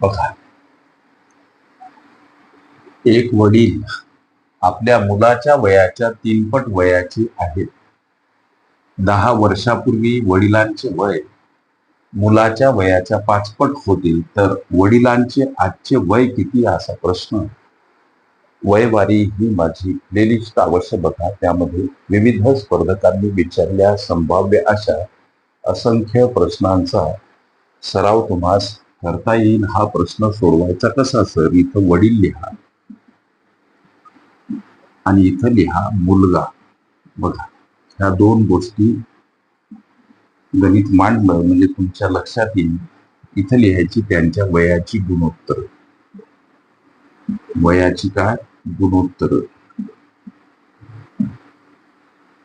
बघा. एक वडील आपल्या मुलाच्या वयाच्या तीनपट वयाचे आहेत. दहा वर्षापूर्वी वडिलांचे वय मुलाच्या वयाच्या पाचपट होते तर वडिलांचे आजचे वय किती असा प्रश्न. वयवारी ही माझी प्लेलिस्ट अवश्य बघा त्यामध्ये विविध स्पर्धकांनी विचारल्या संभाव्य अशा असंख्य प्रश्नांचा सराव तुम्हास करता येईल हा प्रश्न सोडवायचा कसा सर? इथं वडील लिहा आणि इथं लिहा मुलगा. बघा ह्या दोन गोष्टी गणित मांडलं म्हणजे तुमच्या लक्षात येईल. इथं लिहायची त्यांच्या वयाची गुणोत्तर. वयाची काय? गुणोत्तर.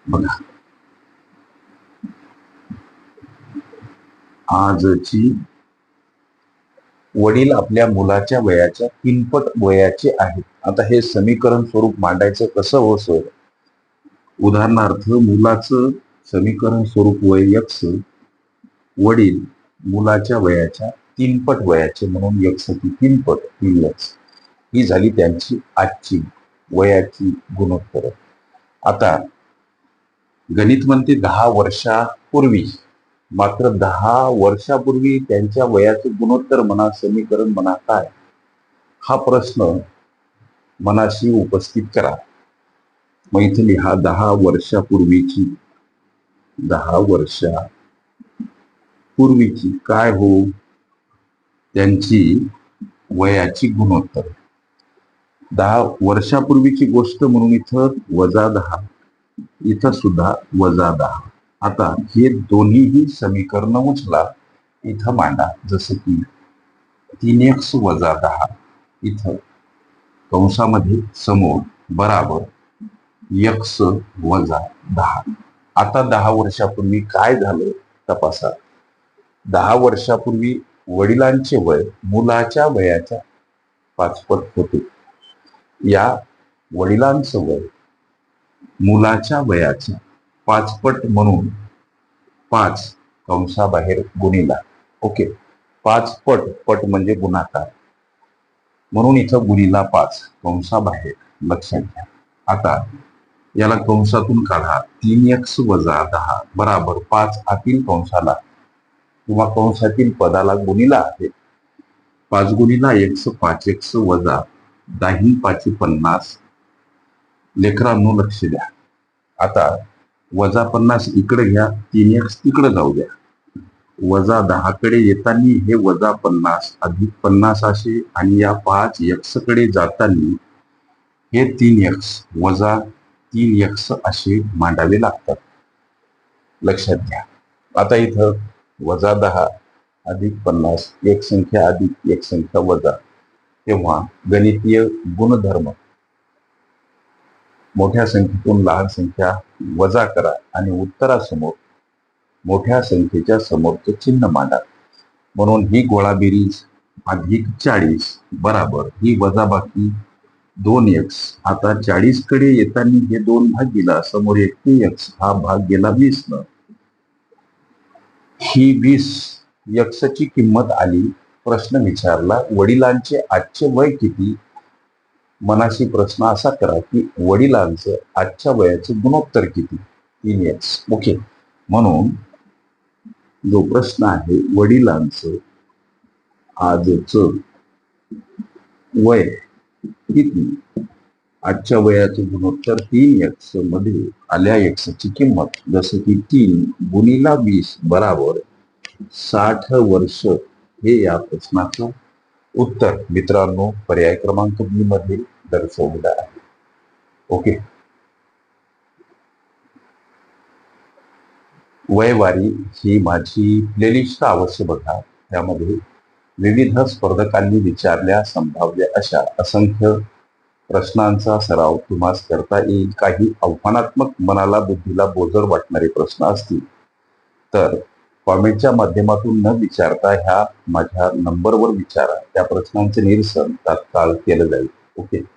बघा. आजची वडील आपल्या मुलाच्या वयाच्या तीनपट वयाचे आहेत. आता हे समीकरण स्वरूप मांडायचं कसं हो सर उदाहरणार्थ मुलाचं समीकरण स्वरूप वय यक्ष वडील मुलाच्या वयाच्या तीनपट वयाचे म्हणून यक्ष ती तीनपट तीन यक्ष ही झाली त्यांची आजची वयाची गुणोत्तर. आता गणित म्हणते दहा वर्षापूर्वी. मात्र दहा वर्षापूर्वी त्यांच्या वयाचे गुणोत्तर म्हणा समीकरण म्हणा काय हा प्रश्न मनाशी उपस्थित करा. मग इथे लिहा दहा वर्षापूर्वीची दहा वर्षा पूर्वीची काय हो? त्यांची वयाची गुणोत्तर. दहा वर्षापूर्वीची गोष्ट म्हणून इथं वजा दहा इथं सुद्धा वजा दहा. आता हे दोन्हीही समीकरण उचला इथं मांडा. जसं की तीन एक्स वजा दहा इथं कंसामध्ये समोर बराबर यक्स वजा दहा. आता दहा वर्षापूर्वी काय झालं? तपासा. दहा वर्षापूर्वी वडिलांचे वय मुलाच्या वयाच्या पाचपट होते. या वडिलांचं वय मुलाच्या वयाच्या पाचपट म्हणून पाच कंसाबाहेर गुणिला. ओके. पाच पट पट म्हणजे गुणाकार. म्हणून इथं गुणिला पाच कंसाबाहेर लक्षात घ्या. आता याला कंसातून काढा. तीन एक्स वजा दहा बराबर पाच आतील कंसाला. किंवा कंसातील पदाला गुणिला आहे. पाच गुणीला एक्स पाच एक्स वजा दाही पाचशे पन्नास. लेकरांनो लक्ष द्या. आता वजा पन्नास इकडे घ्या तीन एक्स तिकडे जाऊ द्या. वजा दहाकडे येताना हे वजा पन्नास अधिक पन्नास असे आणि या पाच एक्सकडे जाताना हे तीन एक्स वजा तीन एक्स असे मांडावे लागतात. लक्षात घ्या. आता इथं वजा दहा अधिक पन्नास एक संख्या अधिक एक संख्या वजा. तेव्हा गणितीय गुणधर्म मोठ्या संख्येतून लहान संख्या वजा करा आणि उत्तरासमोर मोठ्या संख्येच्या समोरचे चिन्ह मांडा. म्हणून ही गोळाबेरीज अधिक चाळीस बराबर ही वजाबाकी दोन एक्स आता चाळीसकडे येताना हे दोन भाग गेला समोर एक एक्स हा भाग गेला वीस न. ही वीस यक्षची किंमत आली. प्रश्न विचारला वडिलांचे आजचे वय किती? मनाशी प्रश्न असा करा की वडिलांचं आजच्या वयाचं गुणोत्तर किती? तीन एक्स ओके म्हणून जो प्रश्न आहे वडिलांचं आजचं वय किती? आजच्या वयाचे गुणोत्तर तीन एक्समध्ये आल्या एक्सची किंमत. जसं की तीन गुणिला वीस बराबर साठ वर्ष हे या प्रश्नाचं उत्तर. मित्रांनो पर्याय क्रमांक बी मध्ये दर्शवलेलं आहे ओके वयवारी ही माझी प्लेलिस्ट अवश्य बघा. त्यामध्ये विविध स्पर्धकांनी विचारल्या संभाव्य अशा असंख्य प्रश्नांचा सराव तुम्हास करता येईल. काही आव्हानात्मक मनाला बुद्धीला बोजर वाटणारे प्रश्न असतील. तर कॉमेंटच्या माध्यमातून न विचारता ह्या माझ्या नंबरवर विचारा. त्या प्रश्नांचे निरसन तात्काळ केलं जाईल. ओके.